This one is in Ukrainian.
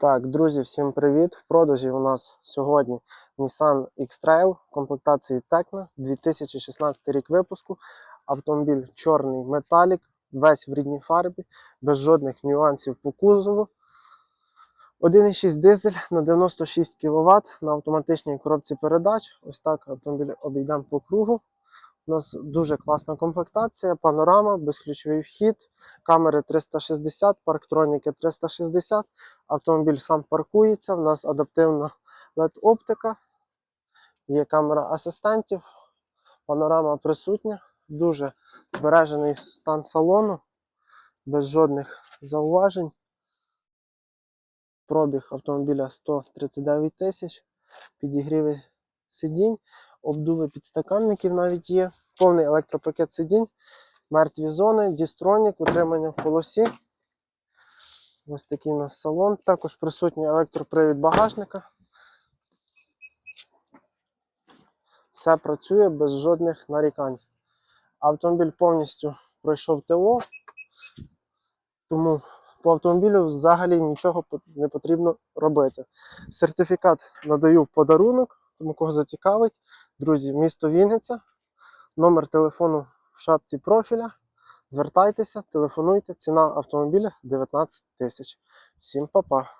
Так, друзі, всім привіт! В продажі у нас сьогодні Nissan X-Trail комплектації Tecna, 2016 рік випуску. Автомобіль чорний металік, весь в рідній фарбі, без жодних нюансів по кузову. 1,6 дизель на 96 кВт на автоматичній коробці передач. Ось так автомобіль обійдемо по кругу. У нас дуже класна комплектація, панорама, безключовий вхід, камери 360, парктроніки 360. Автомобіль сам паркується. У нас адаптивна LED-оптика, є камера асистентів, панорама присутня, дуже збережений стан салону, без жодних зауважень. Пробіг автомобіля 139 тисяч, підігріви сидінь, обдуви підстаканників навіть є, повний електропакет сидінь, мертві зони, дістронік, утримання в полосі. Ось такий у нас салон. Також присутній електропривід багажника. Все працює без жодних нарікань. Автомобіль повністю пройшов ТО, тому по автомобілю взагалі нічого не потрібно робити. Сертифікат надаю в подарунок, тому кого зацікавить. Друзі, місто Вінниця, номер телефону в шапці профіля. Звертайтеся, телефонуйте. Ціна автомобіля 19 тисяч. Всім па-па.